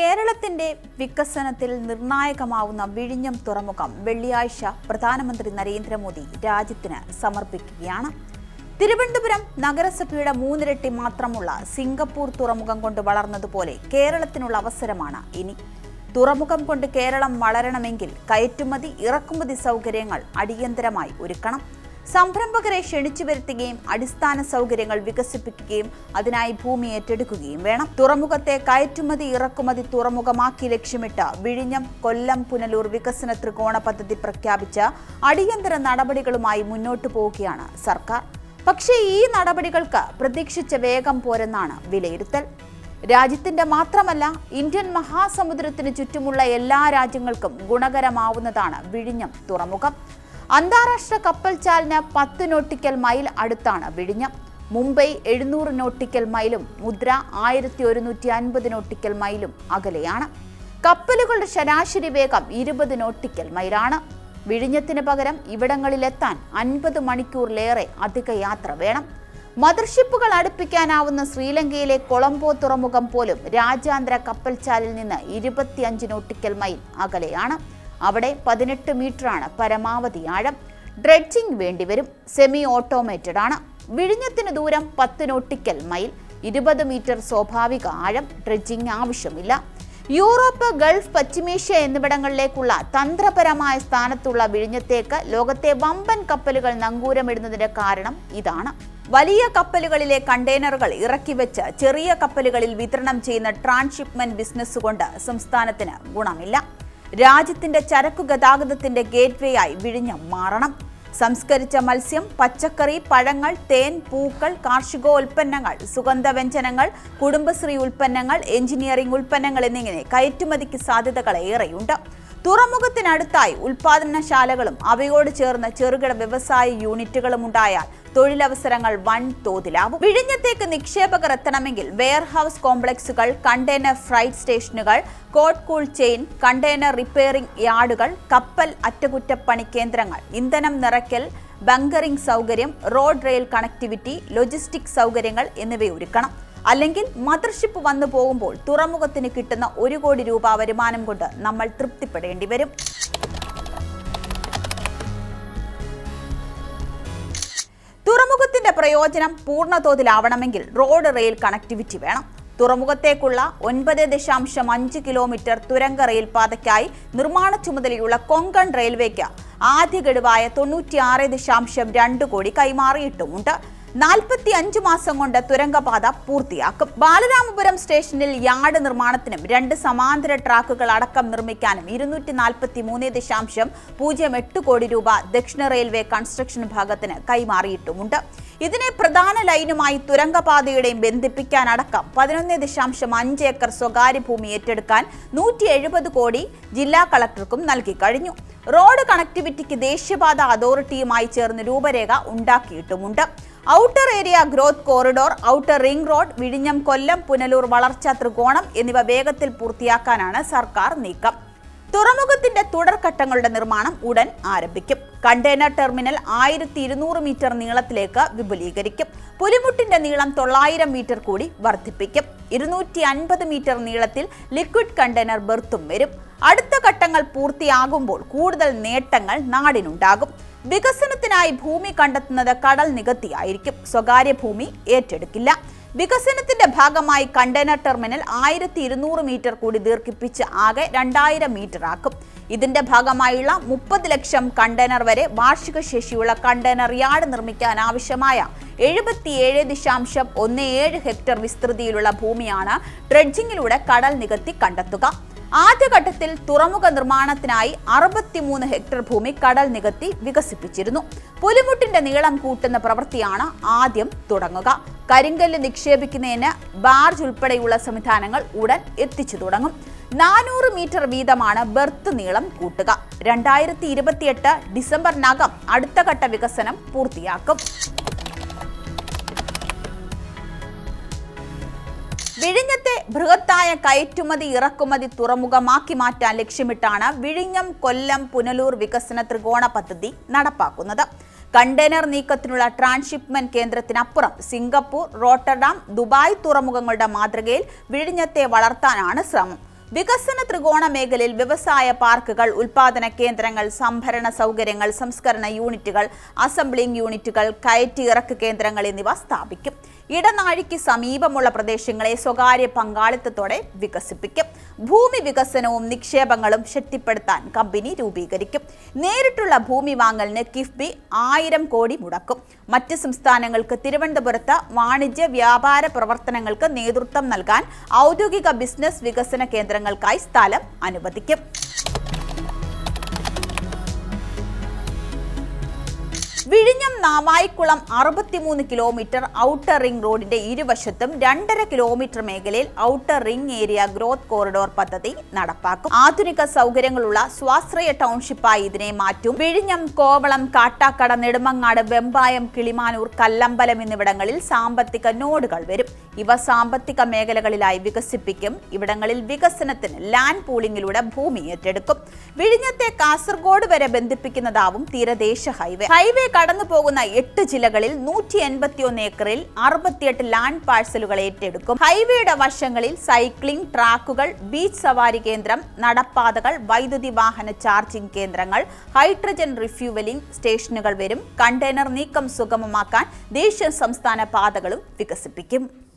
കേരളത്തിന്റെ വികസനത്തിൽ നിർണായകമാവുന്ന വിഴിഞ്ഞം തുറമുഖം വെള്ളിയാഴ്ച പ്രധാനമന്ത്രി നരേന്ദ്രമോദി രാജ്യത്തിന് സമർപ്പിക്കുകയാണ്. തിരുവനന്തപുരം നഗരസഭയുടെ മൂന്നിരട്ടി മാത്രമുള്ള സിംഗപ്പൂർ തുറമുഖം കൊണ്ട് വളർന്നതുപോലെ കേരളത്തിനുള്ള അവസരമാണ് ഇനി. തുറമുഖം കൊണ്ട് കേരളം വളരണമെങ്കിൽ കയറ്റുമതി ഇറക്കുമതി സൗകര്യങ്ങൾ അടിയന്തരമായി ഒരുക്കണം. സംരംഭകരെ ക്ഷണിച്ചു വരുത്തുകയും അടിസ്ഥാന സൗകര്യങ്ങൾ വികസിപ്പിക്കുകയും അതിനായി ഭൂമി ഏറ്റെടുക്കുകയും വേണം. തുറമുഖത്തെ കയറ്റുമതി ഇറക്കുമതി തുറമുഖമാക്കി ലക്ഷ്യമിട്ട് വിഴിഞ്ഞം കൊല്ലം പുനലൂർ വികസന ത്രികോണ പദ്ധതി പ്രഖ്യാപിച്ച അടിയന്തര നടപടികളുമായി മുന്നോട്ടു പോവുകയാണ് സർക്കാർ. പക്ഷേ ഈ നടപടികൾക്ക് പ്രതീക്ഷിച്ച വേഗം പോരെന്നാണ് വിലയിരുത്തൽ. രാജ്യത്തിന്റെ മാത്രമല്ല ഇന്ത്യൻ മഹാസമുദ്രത്തിന് ചുറ്റുമുള്ള എല്ലാ രാജ്യങ്ങൾക്കും ഗുണകരമാവുന്നതാണ് വിഴിഞ്ഞം തുറമുഖം. അന്താരാഷ്ട്ര കപ്പൽ ചാലിന് പത്ത് നോട്ടിക്കൽ മൈൽ അടുത്താണ് വിഴിഞ്ഞം. മുംബൈ എഴുന്നൂറ് നോട്ടിക്കൽ മൈലും മുദ്ര ആയിരത്തി ഒരുന്നൂറ്റി അൻപത് നോട്ടിക്കൽ മൈലും അകലെയാണ്. കപ്പലുകളുടെ ശരാശരി വേഗം ഇരുപത് നോട്ടിക്കൽ മൈലാണ്. വിഴിഞ്ഞത്തിന് പകരം ഇവിടങ്ങളിലെത്താൻ അൻപത് മണിക്കൂറിലേറെ അധിക യാത്ര വേണം. മദർഷിപ്പുകൾ അടുപ്പിക്കാനാവുന്ന ശ്രീലങ്കയിലെ കൊളംബോ തുറമുഖം പോലും രാജ്യാന്തര കപ്പൽച്ചാലിൽ നിന്ന് ഇരുപത്തിയഞ്ച് നോട്ടിക്കൽ മൈൽ അകലെയാണ്. അവിടെ പതിനെട്ട് മീറ്ററാണ് പരമാവധി ആഴം. ഡ്രെഡ്ജിംഗ് വേണ്ടിവരും. സെമി ഓട്ടോമേറ്റഡ് ആണ്. വിഴിഞ്ഞത്തിന് ദൂരം പത്ത് നോട്ടിക്കൽ മൈൽ. ഇരുപത് മീറ്റർ സ്വാഭാവിക ആഴം. ഡ്രെഡ്ജിംഗ് ആവശ്യമില്ല. യൂറോപ്പ് ഗൾഫ് പശ്ചിമേഷ്യ എന്നിവിടങ്ങളിലേക്കുള്ള തന്ത്രപരമായ സ്ഥാനത്തുള്ള വിഴിഞ്ഞത്തേക്ക് ലോകത്തെ വമ്പൻ കപ്പലുകൾ നങ്കൂരമിടുന്നതിന്റെ കാരണം ഇതാണ്. വലിയ കപ്പലുകളിലെ കണ്ടെയ്നറുകൾ ഇറക്കി വെച്ച് ചെറിയ കപ്പലുകളിൽ വിതരണം ചെയ്യുന്ന ട്രാൻസ്ഷിപ്മെന്റ് ബിസിനസ് കൊണ്ട് സംസ്ഥാനത്തിന് ഗുണമില്ല. രാജ്യത്തിന്റെ ചരക്കു ഗതാഗതത്തിന്റെ ഗേറ്റ്വേ ആയി വിഴിഞ്ഞം മാറണം സംസ്കരിച്ച മത്സ്യം പച്ചക്കറി പഴങ്ങൾ തേൻ പൂക്കൾ കാർഷികോൽപ്പന്നങ്ങൾ സുഗന്ധവ്യഞ്ജനങ്ങൾ കുടുംബശ്രീ ഉൽപ്പന്നങ്ങൾ എഞ്ചിനീയറിംഗ് ഉൽപ്പന്നങ്ങൾ എന്നിങ്ങനെ കയറ്റുമതിക്ക് സാധ്യതകൾ ഏറെയുണ്ട് തുറമുഖത്തിനടുത്തായി ഉൽപാദനശാലകളും അവയോട് ചേർന്ന ചെറുകിട വ്യവസായ യൂണിറ്റുകളും ഉണ്ടായാൽ തൊഴിലവസരങ്ങൾ വൻ തോതിലാവും. വിഴിഞ്ഞത്തേക്ക് നിക്ഷേപകർ എത്തണമെങ്കിൽ വെയർഹൌസ് കോംപ്ലക്സുകൾ കണ്ടെയ്നർ ഫ്രൈറ്റ് സ്റ്റേഷനുകൾ കോട്ട് കൂൾ ചെയിൻ കണ്ടെയ്നർ റിപ്പയറിംഗ് യാർഡുകൾ കപ്പൽ അറ്റകുറ്റപ്പണി കേന്ദ്രങ്ങൾ ഇന്ധനം നിറയ്ക്കൽ ബങ്കറിംഗ് സൗകര്യം റോഡ് റെയിൽ കണക്ടിവിറ്റി ലോജിസ്റ്റിക് സൗകര്യങ്ങൾ എന്നിവ ഒരുക്കണം അല്ലെങ്കിൽ മദർഷിപ്പ് വന്നു പോകുമ്പോൾ തുറമുഖത്തിന് കിട്ടുന്ന ഒരു കോടി രൂപ വരുമാനം കൊണ്ട് നമ്മൾ തൃപ്തിപ്പെടേണ്ടി വരും. തുറമുഖത്തിന്റെ പ്രയോജനം പൂർണതോതിലാവണമെങ്കിൽ റോഡ് റെയിൽ കണക്ടിവിറ്റി വേണം. തുറമുഖത്തേക്കുള്ള ഒൻപത് ദശാംശം അഞ്ച് കിലോമീറ്റർ തുരങ്ക റെയിൽ പാതയ്ക്കായി നിർമ്മാണ ചുമതലയുള്ള കൊങ്കൺ റെയിൽവേക്ക് ആദ്യ ഗഡുവായ തൊണ്ണൂറ്റിയാറ് ദശാംശം രണ്ട് കോടി കൈമാറിയിട്ടുമുണ്ട്. നാൽപ്പത്തി അഞ്ച് മാസം കൊണ്ട് തുരങ്കപാത പൂർത്തിയാക്കും. ബാലരാമപുരം സ്റ്റേഷനിൽ യാർഡ് നിർമ്മാണത്തിനും രണ്ട് സമാന്തര ട്രാക്കുകൾ അടക്കം നിർമ്മിക്കാനും ഇരുന്നൂറ്റി നാൽപ്പത്തി മൂന്ന് ദശാംശം പൂജ്യം എട്ട് കോടി രൂപ ദക്ഷിണ റെയിൽവേ കൺസ്ട്രക്ഷൻ ഭാഗത്തിന് കൈമാറിയിട്ടുമുണ്ട്. ഇതിനെ പ്രധാന ലൈനുമായി തുരങ്കപാതയുടെയും ബന്ധിപ്പിക്കാനടക്കം പതിനൊന്ന് ദശാംശം അഞ്ച് ഏക്കർ സ്വകാര്യ ഭൂമി ഏറ്റെടുക്കാൻ നൂറ്റി എഴുപത് കോടി ജില്ലാ കളക്ടർക്കും നൽകി കഴിഞ്ഞു. റോഡ് കണക്ടിവിറ്റിക്ക് ദേശീയപാത അതോറിറ്റിയുമായി ചേർന്ന് രൂപരേഖ ഉണ്ടാക്കിയിട്ടുമുണ്ട്. Outer area growth corridor outer ring road വിഴിഞ്ഞം കൊല്ലം പുനലൂർ വളർച്ചാ ത്രികോണം എന്നിവ വേഗത്തിൽ പൂർത്തിയാക്കാനാണ് സർക്കാർ നീക്കം. തുറമുഖത്തിന്റെ തുടർഘട്ടങ്ങളുടെ നിർമ്മാണം ഉടൻ ആരംഭിക്കും. കണ്ടെയ്നർ ടെർമിനൽ ആയിരത്തി ഇരുന്നൂറ് മീറ്റർ നീളത്തിലേക്ക് വിപുലീകരിക്കും. പുലിമുട്ടിന്റെ നീളം തൊള്ളായിരം മീറ്റർ കൂടി വർദ്ധിപ്പിക്കും. ഇരുന്നൂറ്റി അൻപത് മീറ്റർ നീളത്തിൽ ലിക്വിഡ് കണ്ടെയ്നർ ബെർത്തും വരും. അടുത്ത ഘട്ടങ്ങൾ പൂർത്തിയാകുമ്പോൾ കൂടുതൽ നേട്ടങ്ങൾ നാടിനുണ്ടാകും. വികസനത്തിനായി ഭൂമി കണ്ടെത്തുന്നത് കടൽ നികത്തിയായിരിക്കും. സ്വകാര്യ ഭൂമി ഏറ്റെടുക്കില്ല. വികസനത്തിന്റെ ഭാഗമായി കണ്ടെയ്നർ ടെർമിനൽ ആയിരത്തി ഇരുന്നൂറ് മീറ്റർ കൂടി ദീർഘിപ്പിച്ച് ആകെ രണ്ടായിരം മീറ്റർ ആക്കും ഇതിന്റെ ഭാഗമായുള്ള മുപ്പത് ലക്ഷം കണ്ടെയ്നർ വരെ വാർഷിക ശേഷിയുള്ള കണ്ടെയ്നർ യാർഡ് നിർമ്മിക്കാൻ ആവശ്യമായ എഴുപത്തിയേഴ് ദശാംശം ഒന്ന് ഏഴ് ഹെക്ടർ വിസ്തൃതിയിലുള്ള ഭൂമിയാണ് ഡ്രഡ്ജിങ്ങിലൂടെ കടൽ നികത്തി കണ്ടെത്തുക. ആദ്യഘട്ടത്തിൽ തുറമുഖ നിർമ്മാണത്തിനായി അറുപത്തിമൂന്ന് ഹെക്ടർ ഭൂമി കടൽ നികത്തി വികസിപ്പിച്ചിരുന്നു. പുലിമുട്ടിന്റെ നീളം കൂട്ടുന്ന പ്രവൃത്തിയാണ് ആദ്യം തുടങ്ങുക. കരിങ്കല്ല് നിക്ഷേപിക്കുന്നതിന് ബാർജ് ഉൾപ്പെടെയുള്ള സംവിധാനങ്ങൾ ഉടൻ എത്തിച്ചു തുടങ്ങും. നാനൂറ് മീറ്റർ വീതമാണ് ബെർത്ത് നീളം കൂട്ടുക. രണ്ടായിരത്തി ഇരുപത്തിയെട്ട് ഡിസംബറിനകം അടുത്ത ഘട്ട വികസനം പൂർത്തിയാക്കും. വിഴിഞ്ഞത്തെ ബൃഹത്തായ കയറ്റുമതി ഇറക്കുമതി തുറമുഖമാക്കി മാറ്റാൻ ലക്ഷ്യമിട്ടാണ് വിഴിഞ്ഞം കൊല്ലം പുനലൂർ വികസന ത്രികോണ പദ്ധതി നടപ്പാക്കുന്നത്. കണ്ടെയ്നർ നീക്കത്തിനുള്ള ട്രാൻസ്ഷിപ്മെന്റ് കേന്ദ്രത്തിനപ്പുറം സിംഗപ്പൂർ റോട്ടർഡാം ദുബായ് തുറമുഖങ്ങളുടെ മാതൃകയിൽ വിഴിഞ്ഞത്തെ വളർത്താനാണ് ശ്രമം. വികസന ത്രികോണ മേഖലയിൽ വ്യവസായ പാർക്കുകൾ ഉൽപാദന കേന്ദ്രങ്ങൾ സംഭരണ സൗകര്യങ്ങൾ സംസ്കരണ യൂണിറ്റുകൾ അസംബ്ലിംഗ് യൂണിറ്റുകൾ കയറ്റി ഇറക്ക് കേന്ദ്രങ്ങൾ എന്നിവ സ്ഥാപിക്കും. ഇടനാഴിക്ക് സമീപമുള്ള പ്രദേശങ്ങളെ സ്വകാര്യ പങ്കാളിത്തത്തോടെ വികസിപ്പിക്കും. ഭൂമി വികസനവും നിക്ഷേപങ്ങളും ശക്തിപ്പെടുത്താൻ കമ്പനി രൂപീകരിക്കും. നേരിട്ടുള്ള ഭൂമി വാങ്ങലിന് കിഫ്ബി ആയിരം കോടി മുടക്കും. മറ്റ് സംസ്ഥാനങ്ങൾക്ക് തിരുവനന്തപുരത്ത് വാണിജ്യ വ്യാപാര പ്രവർത്തനങ്ങൾക്ക് നേതൃത്വം നൽകാൻ ഔദ്യോഗിക ബിസിനസ് വികസന കേന്ദ്രങ്ങൾക്കായി സ്ഥലം അനുവദിക്കും. വിഴിഞ്ഞം നാവായിക്കുളം അറുപത്തിമൂന്ന് കിലോമീറ്റർ ഔട്ടർ റിംഗ് റോഡിന്റെ ഇരുവശത്തും രണ്ടര കിലോമീറ്റർ മേഖലയിൽ outer ring area growth corridor പദ്ധതി നടപ്പാക്കും. ആധുനിക സൗകര്യങ്ങളുള്ള സ്വാശ്രയ ടൗൺഷിപ്പായി ഇതിനെ മാറ്റും. വിഴിഞ്ഞം കോവളം കാട്ടാക്കട നെടുമങ്ങാട് വെമ്പായം കിളിമാനൂർ കല്ലമ്പലം എന്നിവിടങ്ങളിൽ സാമ്പത്തിക നോഡുകൾ വരും. ഇവ സാമ്പത്തിക മേഖലകളിലായി വികസിപ്പിക്കും. ഇവിടങ്ങളിൽ വികസനത്തിന് ലാൻഡ് പൂളിംഗിലൂടെ ഭൂമി ഏറ്റെടുക്കും. വിഴിഞ്ഞത്തെ കാസർഗോഡ് വരെ ബന്ധിപ്പിക്കുന്നതാവും തീരദേശ ഹൈവേ. ഹൈവേ കടന്നു പോകുന്ന എട്ട് ജില്ലകളിൽ നൂറ്റി എൺപത്തിയൊന്ന് ഏക്കറിൽ അറുപത്തിയെട്ട് ലാൻഡ് പാഴ്സലുകൾ ഏറ്റെടുക്കും. ഹൈവേയുടെ വശങ്ങളിൽ സൈക്ലിംഗ് ട്രാക്കുകൾ ബീച്ച് സവാരി കേന്ദ്രം നടപ്പാതകൾ വൈദ്യുതി വാഹന ചാർജിംഗ് കേന്ദ്രങ്ങൾ ഹൈഡ്രജൻ റിഫ്യൂവലിംഗ് സ്റ്റേഷനുകൾ വരും. കണ്ടെയ്നർ നീക്കം സുഗമമാക്കാൻ ദേശീയ സംസ്ഥാന പാതകളും വികസിപ്പിക്കും.